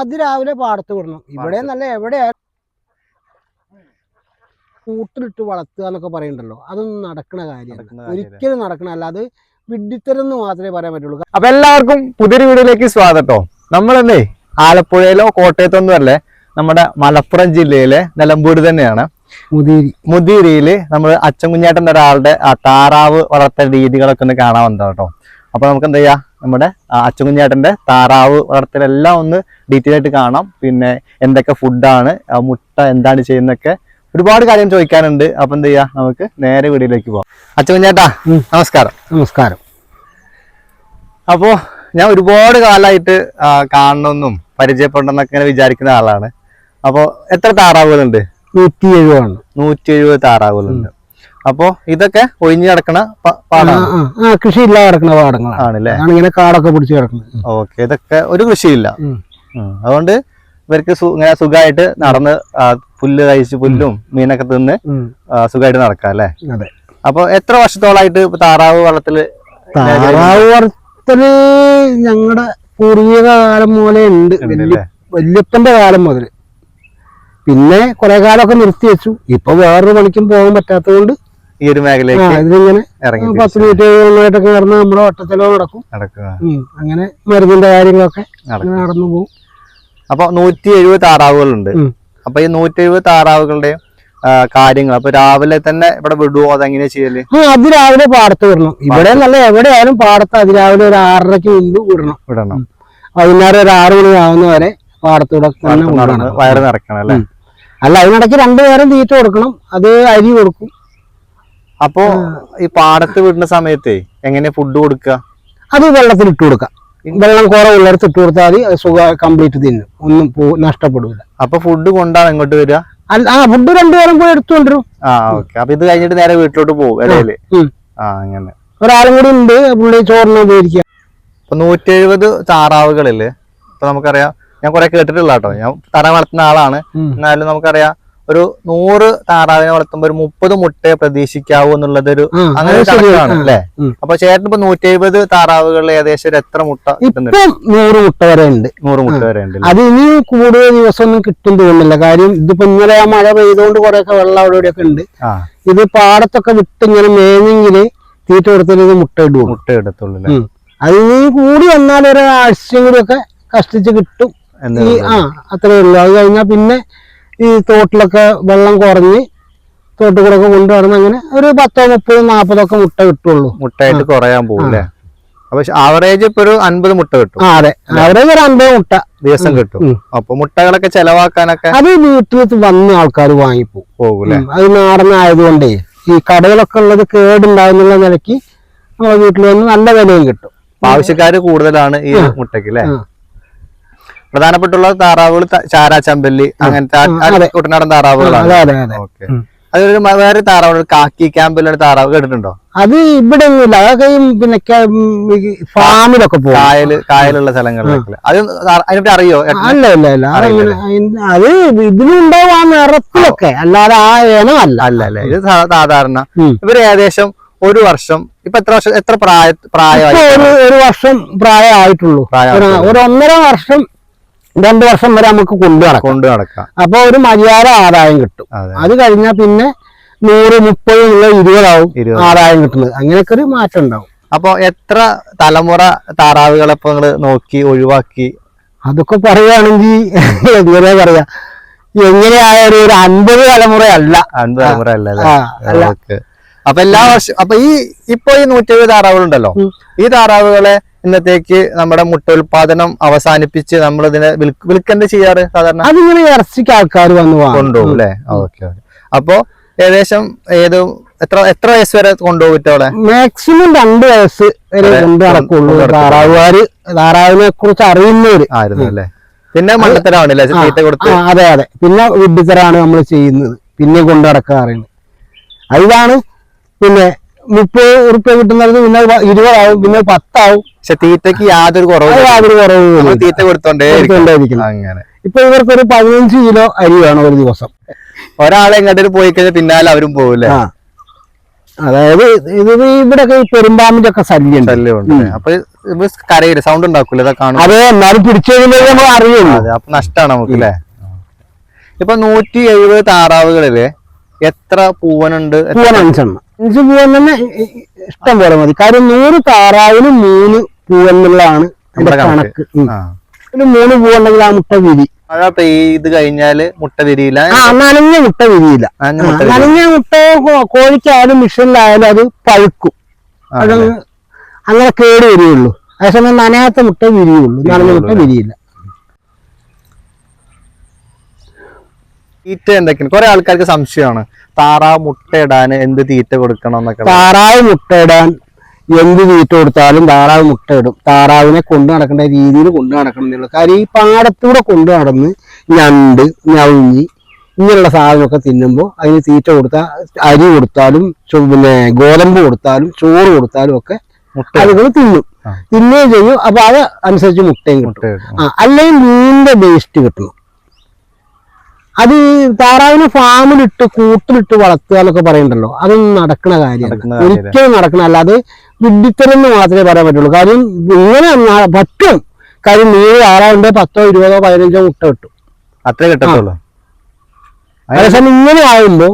അതിരാവിലെ പാടത്ത് വിടണം. ഇവിടെ നല്ല എവിടെയായാലും കൂട്ടിലിട്ട് വളർത്തുക എന്നൊക്കെ പറയണ്ടല്ലോ. അതൊന്നും നടക്കണ കാര്യമല്ല. കാര്യമല്ല. ഒരിക്കലും നടക്കണല്ല അത് വിഡ്ഢിത്തരെന്ന് മാത്രമേ പറയാൻ പറ്റുള്ളൂ. അപ്പൊ എല്ലാവർക്കും പുതിയൊരു വീഡിയോയിലേക്ക് സ്വാഗതം. നമ്മളല്ലേ നമ്മളെന്നേ ആലപ്പുഴയിലോ കോട്ടയത്തൊന്നും അല്ലേ നമ്മുടെ മലപ്പുറം ജില്ലയിലെ നിലമ്പൂർ തന്നെയാണ്. മുതിരി. മുതിരിയിൽ നമ്മൾ അച്ഛൻ കുഞ്ഞാട്ടൻ ഒരാളുടെ ആ താറാവ് വളർത്തൽ രീതികളൊക്കെ ഒന്ന് കാണാൻ വന്നതാട്ടോ. അപ്പൊ നമുക്ക് എന്താ ചെയ്യാ നമ്മുടെ അച്ചുകുഞ്ഞേട്ടന്റെ താറാവ് വളർത്തലെല്ലാം ഒന്ന് ഡീറ്റെയിൽ ആയിട്ട് കാണാം. പിന്നെ എന്തൊക്കെ ഫുഡാണ് മുട്ട എന്താണ് ചെയ്യുന്നൊക്കെ ഒരുപാട് കാര്യം ചോദിക്കാനുണ്ട്. അപ്പൊ എന്ത് ചെയ്യാ നമുക്ക് നേരെ വീടിലേക്ക് പോവാം. അച്ചുകുഞ്ഞേട്ടാ നമസ്കാരം. നമസ്കാരം. അപ്പോൾ ഞാൻ ഒരുപാട് കാലമായിട്ട് കാണണമെന്നും പരിചയപ്പെടണമെന്നൊക്കെ ഇങ്ങനെ വിചാരിക്കുന്ന ആളാണ്. അപ്പോൾ എത്ര താറാവുകളുണ്ട്? നൂറ്റി എഴുപതാണ് നൂറ്റി എഴുപത് താറാവുകളുണ്ട്. അപ്പോ ഇതൊക്കെ ഒഴിഞ്ഞു കിടക്കണ പാടാണ്. കൃഷി ഇല്ലാതെ കിടക്കുന്ന പാടങ്ങളാണ്. ആണല്ലേ? ഇങ്ങനെ കാടൊക്കെ പിടിച്ച് കിടക്കുന്നത്. ഓക്കെ ഇതൊക്കെ ഒരു കൃഷിയില്ല. അതുകൊണ്ട് ഇവർക്ക് ഇങ്ങനെ സുഖമായിട്ട് നടന്ന് പുല്ല് കഴിച്ച് പുല്ലും മീനൊക്കെ തിന്ന് സുഖമായിട്ട് നടക്കാം അല്ലേ? അതെ. അപ്പൊ എത്ര വർഷത്തോളായിട്ട് താറാവ് വളർത്തൽ താറാവ് വളർത്തൽ ഞങ്ങളുടെ പൂർവിക കാലം മുതലേ ഉണ്ട്. വല്യ വല്യപ്പന്റെ കാലം മുതൽ പിന്നെ കുറെ കാലമൊക്കെ നിർത്തി വെച്ചു ഇപ്പൊ വേറൊരു പണിക്കും പോകാൻ പറ്റാത്തതുകൊണ്ട് ഈ ഒരു മേഖലയിലേക്ക് ഇറങ്ങി പത്ത് മിനിറ്റ് എണ്ണമായിട്ടൊക്കെ നടന്ന് നമ്മുടെ ഒട്ടച്ചെലവ് നടക്കും. നടക്കുക. അങ്ങനെ മരുന്നിന്റെ കാര്യങ്ങളൊക്കെ നടന്നു പോകും. അപ്പൊ നൂറ്റി എഴുപത് താറാവുകളുണ്ട് അപ്പൊ ഈ നൂറ്റി എഴുപത് താറാവുകളുടെയും കാര്യങ്ങൾ അപ്പൊ രാവിലെ തന്നെ ഇവിടെ വിടുവോ? അതെങ്ങനെയാ ചെയ്യൽ? അത് രാവിലെ പാടത്ത് വിടണം. ഇവിടെ നല്ല എവിടെയായാലും പാടത്ത് അതിരാവിലെ ഒരു ആറരയ്ക്ക് മുമ്പ് വിടണം. വിടണം. വൈകുന്നേരം ഒരു ആറ് മണി ആവുന്ന വരെ പാടത്തൂടെ. വയറ് നിറക്കണം അല്ലെ? അല്ല അതിനിടയ്ക്ക് രണ്ടു നേരം തീറ്റ കൊടുക്കണം. അത് അരി കൊടുക്കും. അപ്പൊ ഈ പാടത്ത് വിടുന്ന സമയത്തെ എങ്ങനെ ഫുഡ് കൊടുക്കുക അത് വെള്ളത്തിൽ ഇട്ട് കൊടുക്കാം. വെള്ളം കുറവുള്ളിടത്ത് ഇട്ട് കൊടുത്താൽ മതി സുഖ കംപ്ലീറ്റ് തിന്നും. ഒന്നും പോ നഷ്ടപ്പെടില്ല അപ്പൊ ഫുഡ് കൊണ്ടാണ് ഇങ്ങോട്ട് വരിക? ആ ഫുഡ് രണ്ടുപേരും പോയി എടുത്തുകൊണ്ടിരും ആ ഓക്കെ അപ്പൊ ഇത് കഴിഞ്ഞിട്ട് നേരെ വീട്ടിലോട്ട് പോകും ഇടയിൽ? ആ അങ്ങനെ. ഒരാളും കൂടി ഉണ്ട് പുള്ളി ചോറിന് ഉപയോഗിക്കുക. ഇപ്പൊ നൂറ്റി എഴുപത് താറാവുകളിൽ ഇപ്പൊ നമുക്കറിയാം ഞാൻ കുറെ കേട്ടിട്ടുള്ള കേട്ടോ ഞാൻ താറാവ് വളർത്തുന്ന ആളാണ്. എന്നാലും നമുക്കറിയാം ഒരു നൂറ് താറാവിനെ വളർത്തുമ്പോ ഒരു മുപ്പത് മുട്ടയെ പ്രതീക്ഷിക്കാവൂ എന്നുള്ളത് ഒരു അങ്ങനെ ശരിയാണ്. അല്ലേ. അപ്പൊ ചേട്ടൻ ഇപ്പൊ നൂറ്റി എഴുപത് താറാവുകളിൽ ഏകദേശം ഒരു എത്ര മുട്ട നൂറ് മുട്ട വരെ ഉണ്ട്. നൂറ് മുട്ട വരെ ഉണ്ട് അത് ഇനി കൂടുതൽ ദിവസമൊന്നും കിട്ടും തോന്നുന്നില്ല. കാര്യം ഇതിപ്പോ ഇന്നലെ ആ മഴ പെയ്തുകൊണ്ട് കുറെയൊക്കെ വെള്ളം അവിടെ ഇവിടെയൊക്കെ ഉണ്ട്. ഇത് പാടത്തൊക്കെ വിട്ട് ഇങ്ങനെ മേഞ്ഞെങ്കിൽ തീറ്റ കൊടുത്തിട്ട് ഇത് മുട്ട ഇടും മുട്ട എടുത്തുള്ളൂ അല്ലേ? അത് ഇനി കൂടി വന്നാൽ ഒരാഴ്ചയും കൂടി ഒക്കെ കഷ്ടിച്ച് കിട്ടും. ആ അത്രേ ഉള്ളൂ. അത് കഴിഞ്ഞാൽ പിന്നെ ഈ തോട്ടിലൊക്കെ വെള്ളം കുറഞ്ഞ് തോട്ടുകൂടെ കൂടെ ഒക്കെ കൊണ്ടു നടന്ന് അങ്ങനെ ഒരു പത്തോ മുപ്പതോ നാൽപ്പതോ ഒക്കെ മുട്ട കിട്ടുള്ളൂ. മുട്ടയായിട്ട് കുറയാൻ പോകും അപ്പൊ ആവറേജ് ഇപ്പൊ ഒരു അൻപത് മുട്ട കിട്ടും. അതെ. ആവറേജ് ഒരു അൻപത് മുട്ട ദിവസം കിട്ടും. അപ്പൊ മുട്ടകളൊക്കെ ചെലവാക്കാനൊക്കെ അത് വീട്ടിൽ വന്ന ആൾക്കാർ വാങ്ങിപ്പോവും പോകും. അത് നാടനായതുകൊണ്ടേ ഈ കടകളൊക്കെ ഉള്ളത് കേടുണ്ടാവുന്നുള്ള നിലയ്ക്ക് നമ്മളെ വീട്ടിൽ വന്ന് നല്ല വിലയും കിട്ടും. ആവശ്യക്കാര് കൂടുതലാണ് ഈ മുട്ടയ്ക്ക് അല്ലേ. പ്രധാനപ്പെട്ടുള്ള താറാവുകൾ ത- ചാര ചമ്പല്ലി അങ്ങനത്തെ കുട്ടനാടൻ താറാവുകളാണ്. ഓക്കെ. അതൊരു വേറെ താറാവ് കാക്കി ക്യാമ്പിലുള്ള താറാവ് കേട്ടിട്ടുണ്ടോ? അത് ഇവിടെ ഒന്നുമില്ല. അതൊക്കെ പിന്നെ ഫാമിലൊക്കെ പോകും. കായൽ കായലുള്ള സ്ഥലങ്ങളിലൊക്കെ. അത് അതിനെപ്പറ്റി അറിയോ? അല്ല അത് ഇതിലുണ്ടാവും ആ നിറത്തിലൊക്കെ. അല്ലാതെ ആ ഇനം അല്ല. അല്ല അല്ല. ഇത് സാധാരണ. ഇവർ ഏകദേശം ഒരു വർഷം ഇപ്പൊ എത്ര വർഷം എത്ര പ്രായ പ്രായമായി? ഒരു വർഷം പ്രായമായിട്ടുള്ളൂ. ഒരു ഒന്നര വർഷം രണ്ടു വർഷം വരെ നമുക്ക് കൊണ്ടു നടക്കാം. കൊണ്ടു നടക്കാം. അപ്പൊ ഒരു മര്യാദ ആദായം കിട്ടും. അത്. കഴിഞ്ഞാൽ പിന്നെ നൂറ് മുപ്പത് ഉള്ള ഇരുപതാവും ഇരുപത്. ആദായം കിട്ടുന്നത്. അങ്ങനെയൊക്കെ ഒരു മാറ്റം ഉണ്ടാവും. അപ്പൊ എത്ര തലമുറ താറാവുകളെ ഇപ്പൊ നിങ്ങൾ നോക്കി ഒഴിവാക്കി? അതൊക്കെ പറയുകയാണെങ്കിൽ എങ്ങനെയാ പറയാ. എങ്ങനെയായാലും ഒരു അൻപത് തലമുറയല്ല. അൻപത് തലമുറ അല്ല. അപ്പൊ എല്ലാ വർഷം അപ്പൊ ഈ ഇപ്പൊ ഈ നൂറ്റി എഴുപത് താറാവുകളുണ്ടല്ലോ. ഈ താറാവുകളെ ഇന്നത്തേക്ക് നമ്മുടെ മുട്ട ഉൽപാദനം അവസാനിപ്പിച്ച് നമ്മൾ ഇതിനെ വിൽക്കെന്ത് ചെയ്യാറ് സാധാരണ? അതിങ്ങനെ ഇറച്ചിക്ക് ആൾക്കാർ വന്ന് കൊണ്ടുപോകും അല്ലെ? ഓക്കെ അപ്പോ ഏകദേശം ഏത് എത്ര എത്ര വയസ്സ് വരെ കൊണ്ടുപോകും മാക്സിമം രണ്ട് വയസ്സ് വരെ വരെ കൊണ്ട് നടക്കുള്ളൂ. താറാവുകാര് താറാവിനെ കുറിച്ച് അറിയുന്നവര്. ആയിരുന്നു അല്ലേ? പിന്നെ മണ്ടത്തരാണല്ലേ? തീറ്റ കൊടുത്ത് അതെ അതെ. പിന്നെ വിഡ്ഢിത്തരാണ് നമ്മൾ ചെയ്യുന്നത്. പിന്നെ കൊണ്ടു നടക്കാറുണ്ട് അതാണ് പിന്നെ മുപ്പത് ഉറുപ്പ്യ കിട്ടുന്നത് പിന്നെ ഇരുപതാവും പിന്നെ പത്താവും. പക്ഷെ തീറ്റക്ക് യാതൊരു കുറവും യാതൊരു കുറവും തീറ്റ കൊടുത്തോണ്ടേ. അങ്ങനെ. ഇപ്പൊ ഇവർക്ക് ഒരു പതിനഞ്ച് കിലോ അരി വേണം ഒരു ദിവസം. ഒരാളെ എങ്ങോട്ട് പോയി കഴിഞ്ഞാൽ പിന്നാലെ അവരും പോകില്ലേ അതായത് ഇത് ഇവിടെ പെരുമ്പാമ്പിന്റെ ഒക്കെ ശല്യം അപ്പൊ കരയില്ല സൗണ്ട് ഉണ്ടാക്കൂല? അതെ എന്നാലും പിടിച്ചു കഴിഞ്ഞാൽ നമ്മൾ അറിയുള്ളൂ. അപ്പൊ നഷ്ടമാണ് നമുക്ക് അല്ലേ ഇപ്പൊ നൂറ്റി എഴുപത് താറാവുകളിൽ എത്ര പൂവനുണ്ട്? പൂവനഞ്ചെണ്ണം പൂവൻ അഞ്ചെണ്ണം. അഞ്ച് പൂവൻ തന്നെ ഇഷ്ടം പോലെ മതി. കാര്യം നൂറ് താറാവിന് മൂന്ന് പൂവൻ എന്നുള്ളതാണ് നമ്മുടെ കണക്ക്. പിന്നെ മൂന്ന് പൂവ് ഒരു മൂന്ന് പൂവുണ്ടെങ്കിൽ ആ മുട്ട വിരി. മഴ പെയ്ത് കഴിഞ്ഞാൽ മുട്ട വിരിയില്ല. ആ നനഞ്ഞ മുട്ട വിരിയില്ല. നനഞ്ഞ മുട്ട കോഴിക്കായാലും മിഷനിലായാലും അത് പഴുക്കും. അത് അങ്ങനെ കേട് വരികയുള്ളൂ. അതേസമയം നനയാത്ത മുട്ട വിരിയുള്ളൂ. നനഞ്ഞ മുട്ട വിരിയില്ല. തീറ്റ എന്തൊക്കെയാണ്? കുറെ ആൾക്കാർക്ക് സംശയമാണ്. താറാവ് മുട്ട ഇടാൻ എന്ത് തീറ്റ കൊടുക്കണം എന്നൊക്കെ താറാവ് മുട്ടയിടാൻ എന്ത് തീറ്റ കൊടുത്താലും താറാവ് മുട്ട ഇടും. താറാവിനെ കൊണ്ടു നടക്കേണ്ട രീതിയിൽ കൊണ്ടു നടക്കണം എന്നുള്ള കാര്യം ഈ പാടത്തൂടെ കൊണ്ടു നടന്ന് ഞണ്ട് ഞവുങ്ങി ഇങ്ങനെയുള്ള സാധനമൊക്കെ തിന്നുമ്പോൾ അതിന് തീറ്റ കൊടുത്താൽ അരി കൊടുത്താലും പിന്നെ ഗോതമ്പ് കൊടുത്താലും ചോറ് കൊടുത്താലും ഒക്കെ മുട്ട അതുങ്ങൾ തിന്നും. തിന്നുകയും ചെയ്യും. അപ്പൊ അത് അനുസരിച്ച് മുട്ടയും മുട്ട കിട്ടും. അല്ലെങ്കിൽ മീനിന്റെ വേസ്റ്റ് കിട്ടണം. അത് താറാവിനെ ഫാമിലിട്ട് കൂട്ടിലിട്ട് വളർത്തുക എന്നൊക്കെ പറയണ്ടല്ലോ. അതൊന്നും നടക്കുന്ന കാര്യമാണ് ഒരിക്കലും നടക്കണല്ല അത് വിഡിത്തരെന്ന് മാത്രമേ പറയാൻ പറ്റുള്ളൂ. കാര്യം ഇങ്ങനെ ന- പറ്റും. കാര്യം നീര് താറാവിന്റെ പത്തോ ഇരുപതോ പതിനഞ്ചോ മുട്ട കിട്ടും. അത്രേ കിട്ടത്തുള്ളൂ. അതേസമയം ഇങ്ങനെ ആവുമ്പോ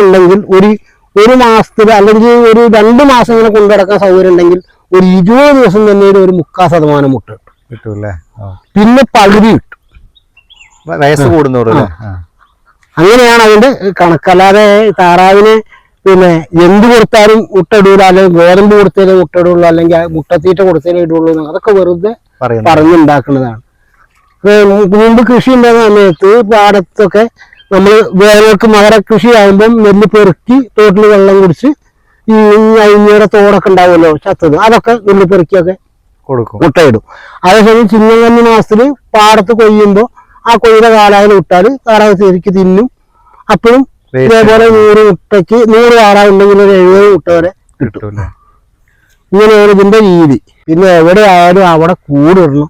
ഉണ്ടെങ്കിൽ ഒരു ഒരു മാസത്തിൽ അല്ലെങ്കിൽ ഒരു രണ്ട് മാസം ഇങ്ങനെ കൊണ്ടുനടക്കാൻ സൗകര്യം ഉണ്ടെങ്കിൽ ഒരു ഇരുപത് ദിവസം തന്നെ ഒരു മുക്കാൽ ശതമാനം മുട്ട കിട്ടും. പിന്നെ പകുതി കിട്ടും. വയസ്സ് കൂടുന്നോറും അല്ലേ അങ്ങനെയാണ് അതിന്റെ കണക്കല്ലാതെ താറാവിന് പിന്നെ എന്ത് കൊടുത്താലും മുട്ട ഇടൂല അല്ലെങ്കിൽ ഗോതമ്പ് കൊടുത്താലേ മുട്ട ഇടുള്ളൂ അല്ലെങ്കിൽ മുട്ടത്തീറ്റ കൊടുത്താലേ ഇടുള്ളൂ അതൊക്കെ വെറുതെ പറഞ്ഞുണ്ടാക്കുന്നതാണ്. മുമ്പ് കൃഷി ഉണ്ടാകുന്ന സമയത്ത് പാടത്തൊക്കെ നമ്മൾ വേനൽക്ക് മകര കൃഷി ആകുമ്പം നെല്ല് പെറുക്കി തോട്ടിൽ വെള്ളം കുടിച്ച് ഈ അയിഞ്ഞയുടെ തോടൊക്കെ ഉണ്ടാവുമല്ലോ ചത്തത് അതൊക്കെ നെല്ല് പെറുക്കിയൊക്കെ കൊടുക്കും. മുട്ടയിടും. അതേസമയം ചിങ്ങകന്നി മാസത്തിൽ പാടത്ത് കൊയ്യുമ്പോൾ ആ കൊയ്യുടെ കാലായിൽ വിട്ടാൽ താറാവ് ശരിക്ക് തിന്നും. അപ്പോഴും ഇതേപോലെ നൂറ് മുട്ടയ്ക്ക് നൂറ് താറാവ് ഉണ്ടെങ്കിൽ ഒരു എഴുപത് മുട്ട വരെ കിട്ടും. ഇങ്ങനെയാണ് ഇതിന്റെ രീതി. പിന്നെ എവിടെ ആയാലും അവിടെ കൂടിടണം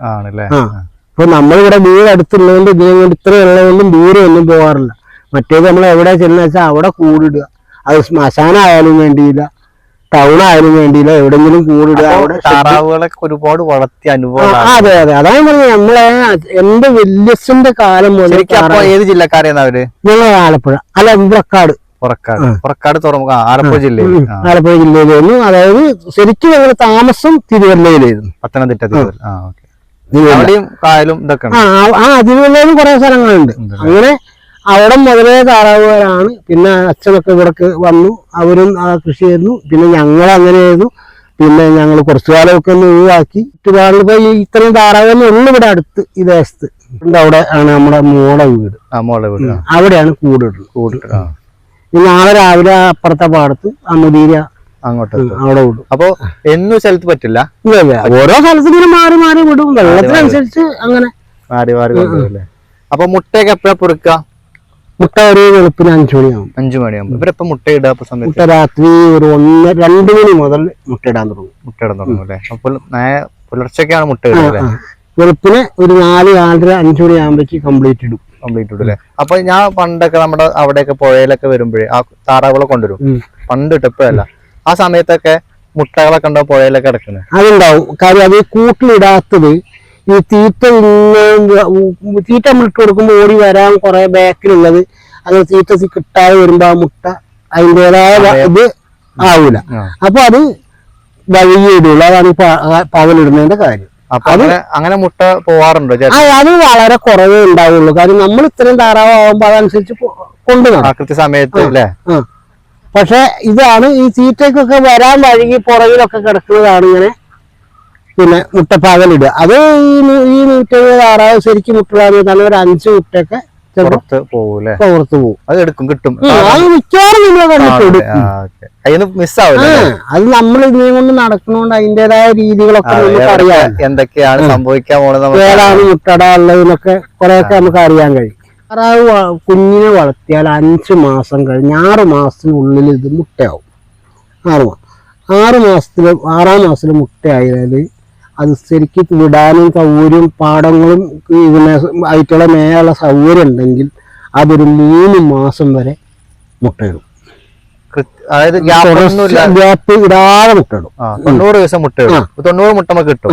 ആണല്ലേ? ആ. ഇപ്പൊ നമ്മളിവിടെ വീട് അടുത്തുള്ളതുകൊണ്ട് ഇതിനെ കൊണ്ട് ഇത്ര ഉള്ളതുകൊണ്ടും ദൂരെ ഒന്നും പോകാറില്ല. മറ്റേത് നമ്മൾ എവിടെ ചെല്ലുന്ന വെച്ചാൽ അവിടെ കൂടിടുക അത് ശ്മശാനായാലും വേണ്ടിയില്ല. ടൗൺ ആയാലും വേണ്ടിയില്ല. എവിടെങ്കിലും കൂടിടുക അവിടെ താറാവുകളൊക്കെ ഒരുപാട് വളർത്തിയ അനുഭവം അതെ അതെ. അതാണ് പറഞ്ഞത്. നമ്മളെ എന്റെ വല്യച്ഛന്റെ കാലം മുതൽ ഏത് ജില്ലക്കാരെയാണ് അവർ? ഞങ്ങൾ ആലപ്പുഴ. അല്ല ഇമ്പ്രക്കാട് പുറക്കാട് പുറക്കാട് തുറമുഖ. ആലപ്പുഴ ജില്ലയിൽ. ആ, ആലപ്പുഴ ജില്ലയിലായിരുന്നു. അതായത് ശരിക്കും ഞങ്ങൾ താമസം തിരുവല്ലയിലായിരുന്നു. പത്തനംതിട്ട ജില്ലയിൽ ആ ഓക്കെ. തിരുവല്ല കായലും ഇതൊക്കെ ആ തിരുവല്ലയിലും കുറെ സ്ഥലങ്ങളുണ്ട്. അങ്ങനെ അവിടെ മുതലേ താറാവുകാരാണ്. പിന്നെ അച്ഛനൊക്കെ ഇവിടേക്ക് വന്നു. അവരും കൃഷി ചെയ്തു. പിന്നെ ഞങ്ങൾ അങ്ങനെയായിരുന്നു പിന്നെ ഞങ്ങൾ കുറച്ചു കാലമൊക്കെ ഒന്ന് ഒഴിവാക്കി. ഇപ്പൊ ഇത്രയും താറാവെന്നെ ഉള്ളു ഇവിടെ അടുത്ത് ഈ ദേശത്ത്. അവിടെ ആണ് നമ്മുടെ മോളെ വീട്. വീട്. അവിടെയാണ് കൂടിടുന്നത് കൂടിട്ട് ആ. ഈ നാളെ രാവിലെ അപ്പുറത്തെ പാടത്ത് അമുദീര അങ്ങോട്ട് അവിടെ വിടും. അപ്പൊ എന്നും സ്ഥലത്ത് പറ്റില്ല. ഓരോ സ്ഥലത്ത് ഇങ്ങനെ മാറി മാറി വിടും. വെള്ളത്തിനനുസരിച്ച് അങ്ങനെ മാറി മാറി അപ്പൊ മുട്ടയൊക്കെ എപ്പോഴാ പൊറുക്കുക മുട്ട ഒരു വെളുപ്പിന് അഞ്ചു മണിയാവും. അഞ്ചു മണിയാകും ഇവരിപ്പോ മുട്ട ഇടാ സമയം സമയത്ത്? മുട്ട രാത്രി ഒരു ഒന്ന് രണ്ട് മണി മുതൽ മുട്ടയിടാൻ തുടങ്ങും. മുട്ട ഇടാൻ തുടങ്ങും അല്ലേ അപ്പോൾ നേ- പുലർച്ചയ്ക്കാണ് മുട്ട ഇടുക അല്ലേ? ആ. വെളുപ്പിന് ഒരു നാല് നാലര അഞ്ചു മണി ആകുമ്പോഴേക്ക് കംപ്ലീറ്റ് ഇടും. കംപ്ലീറ്റ് ഇടും അല്ലേ? അപ്പൊ ഞാൻ പണ്ടൊക്കെ നമ്മുടെ അവിടെയൊക്കെ പുഴയിലൊക്കെ വരുമ്പോഴേ ആ താറാവുകളെ കൊണ്ടുവരും. ഉം. പണ്ട് ഇട്ടപ്പോഴല്ല. ആ സമയത്തൊക്കെ മുട്ടകളൊക്കെ ഉണ്ടോ പുഴയിലൊക്കെ കിടക്കുന്നത് അതുണ്ടാവും. കാര്യം അത് കൂട്ടിലിടാത്തത് ഈ തീറ്റ തീറ്റ നമ്മൾ ഇട്ട് കൊടുക്കുമ്പോൾ ഓടി വരാൻ കുറെ ബാക്കിലുള്ളത്. അത് തീറ്റ കിട്ടാതെ വരുമ്പോ ആ മുട്ട അതിന്റെതായ ഇത് ആവൂല. അപ്പൊ അത് വഴുകി ഇടുള്ളൂ. അതാണ് ഈ പകലിടുന്നതിന്റെ കാര്യം. അങ്ങനെ അങ്ങനെ മുട്ട പോവാറുണ്ടോ അത് വളരെ കുറവേ ഉണ്ടാവുള്ളൂ. കാരണം നമ്മൾ ഇത്രയും താറാവുമ്പോ അതനുസരിച്ച് കൊ- കൊണ്ടു നടക്കും. ആ കൃത്യ സമയത്ത് അല്ലേ? പക്ഷെ ഇതാണ് ഈ തീറ്റയ്ക്കൊക്കെ വരാൻ വഴുകി പുറകിലൊക്കെ കിടക്കുന്നതാണ് ഇങ്ങനെ പിന്നെ മുട്ടപ്പാകൽ ഇടുക. അത് ഈ നൂറ്റി എഴുപത് ആറാവ് ശരിക്കും മുട്ട തന്നെ ഒരു അഞ്ച് മുട്ടയൊക്കെ പുറത്ത് പുറത്ത് പോകും അത് എടുക്കും കിട്ടും. ഉം, അത് മിക്കവാറും നമ്മൾ കണ്ടിട്ടുണ്ട് കയ്യിൽ മിസ് അത് നമ്മൾ ഇതിനെ കൊണ്ട് നടക്കുന്നോണ്ട് അതിന്റേതായ രീതികളൊക്കെ നമുക്ക് അറിയാം. എന്തൊക്കെയാണ് സംഭവിക്കാൻ നമുക്ക് ഏതാണ് മുട്ടട ഉള്ളതെന്നൊക്കെ കുറെയൊക്കെ നമുക്ക് അറിയാൻ കഴിയും. താറാവ് കുഞ്ഞിനെ വളർത്തിയാൽ അഞ്ച് മാസം കഴിഞ്ഞ് ആറ് മാസത്തിനുള്ളിൽ ഇത് മുട്ടയാവും. ആറ് മാസം ആറ് മാസത്തിൽ ആറാം മാസത്തിൽ മുട്ടയായാൽ അത് ശരിക്ക് വിടാനും സൗകര്യം പാടങ്ങളും ഇതിനെ ആയിട്ടുള്ള മേയുള്ള സൗകര്യം ഉണ്ടെങ്കിൽ അതൊരു മൂന്ന് മാസം വരെ മുട്ടയിടും. അതായത് ഗ്യാപ്പ് ഇടാതെ മുട്ടയിടും. തൊണ്ണൂറ് ദിവസം തൊണ്ണൂറ് മുട്ട നമുക്ക് കിട്ടും.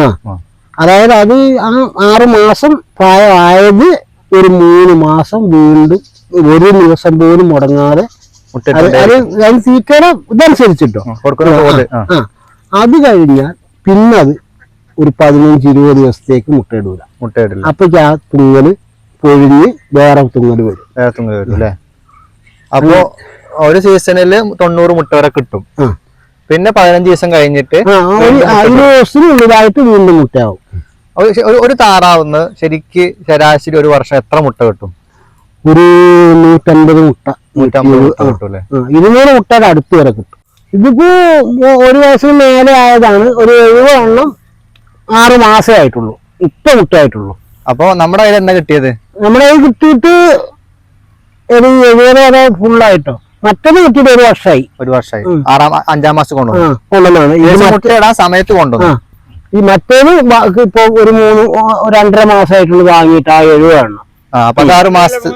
അതായത് അത് ആ ആറ് മാസം പ്രായമായത് ഒരു മൂന്ന് മാസം വീണ്ടും ഒരു ദിവസം പോലും മുടങ്ങാതെ തീറ്റയുടെ ഇതനുസരിച്ചിട്ടോ. അത് കഴിഞ്ഞാൽ പിന്നെ അത് ഒരു പതിനഞ്ച് ഇരുപത് ദിവസത്തേക്ക് മുട്ടയിടൂല. മുട്ട ഇടില്ല അപ്പോഴേക്ക് ആ തുങ്ങൽ പൊഴിഞ്ഞ് വേറെ തുങ്ങൽ വരും. വേറെ തുങ്ങൽ വരും അല്ലേ? അപ്പൊ ഒരു സീസണിൽ തൊണ്ണൂറ് മുട്ട വരെ കിട്ടും. പിന്നെ പതിനഞ്ച് ദിവസം കഴിഞ്ഞിട്ട് ദിവസത്തിനുള്ളിലായിട്ട് വീണ്ടും മുട്ടയാവും. ഒരു താറാവുന്ന ശരിക്ക് ശരാശരി ഒരു വർഷം എത്ര മുട്ട കിട്ടും? ഒരു നൂറ്റമ്പത് മുട്ട. ഇരുന്നൂറ് മുട്ടയുടെ അടുത്ത് വരെ കിട്ടും. ഇതിപ്പോ ഒരു വയസ്സിന് മേലെ ആയതാണ് ഒരു എഴുപത് എണ്ണം ആറ് മാസമേ ആയിട്ടുള്ളൂ. ഇപ്പൊ മുട്ടയായിട്ടുള്ളൂ അപ്പൊ നമ്മുടെ കയ്യിൽ എന്താ കിട്ടിയത്? നമ്മുടെ കയ്യിൽ കിട്ടിയിട്ട് ഒരു എഴുപത് വരെ ഫുള്ളായിട്ടോ മറ്റത് കിട്ടിയിട്ട് ഒരു വർഷമായി ഒരു വർഷമായി. ആറാം അഞ്ചാം മാസം കൊണ്ടുപോകും കൊണ്ടുവന്നു കൊണ്ടുവന്നാണ് സമയത്ത് കൊണ്ടുപോകും കൊണ്ടുവന്നു ഈ മറ്റേത് ഇപ്പൊ ഒരു മൂന്ന് ഒരു രണ്ടര മാസമായിട്ടുള്ള വാങ്ങിയിട്ട് ആ എഴുപത് എണ്ണം ആ അപ്പൊ ആറ് മാസത്ത്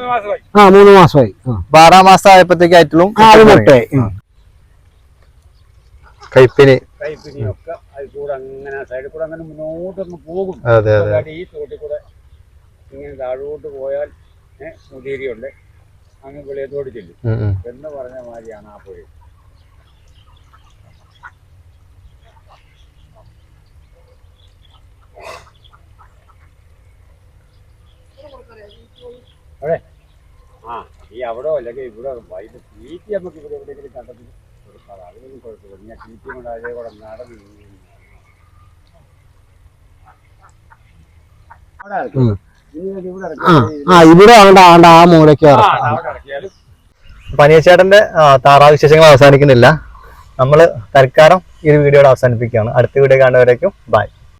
ആ മൂന്ന് മാസമായി. അപ്പൊ ആറാം മാസം ആയപ്പോഴത്തേക്ക് ആയിട്ടുള്ളൂ ആ അത് മുട്ടയായി ഉം. കൂടെ അങ്ങനെ സൈഡിൽ കൂടെ അങ്ങനെ പോകും. അതെ അതെ. അതായത് ഈ തോട്ടിൽ കൂടെ ഇങ്ങനെ താഴോട്ട് പോയാൽ മുതിരിയുണ്ട് അങ്ങ് വെളിയത്തോട് ചെല്ലും. എന്ന് പറഞ്ഞ മാതിരിയാണ് ആ പുഴ. അവിടെ? ആ ഈ അവിടെ അല്ലെങ്കിൽ ഇവിടെ വൈകിട്ട് തീറ്റി നമുക്ക് ഇവിടെ എവിടെയെങ്കിലും കണ്ടത്തിൽ കൊടുക്കാം. അതിനൊന്നും കുഴപ്പമില്ല. ഞാൻ തീറ്റി കൊണ്ട് അതേ കൂടെ നടന്ന് അവിടെ ഇറക്കി. ഉം. ഇനി ഇത് ഇവിടെ ആ ഇവിടെ ആണ്ട് ആണ്ട് ആ മൂലയ്ക്ക് പനിയച്ചേട്ടന്റെ ആ, താറാവ് വിശേഷങ്ങൾ അവസാനിക്കുന്നില്ല. നമ്മൾ തൽക്കാലം ഈ വീഡിയോ വീഡിയോയുടെ അവസാനിപ്പിക്കുകയാണ്. അടുത്ത വീഡിയോ കാണുന്നവരേക്കും ബൈ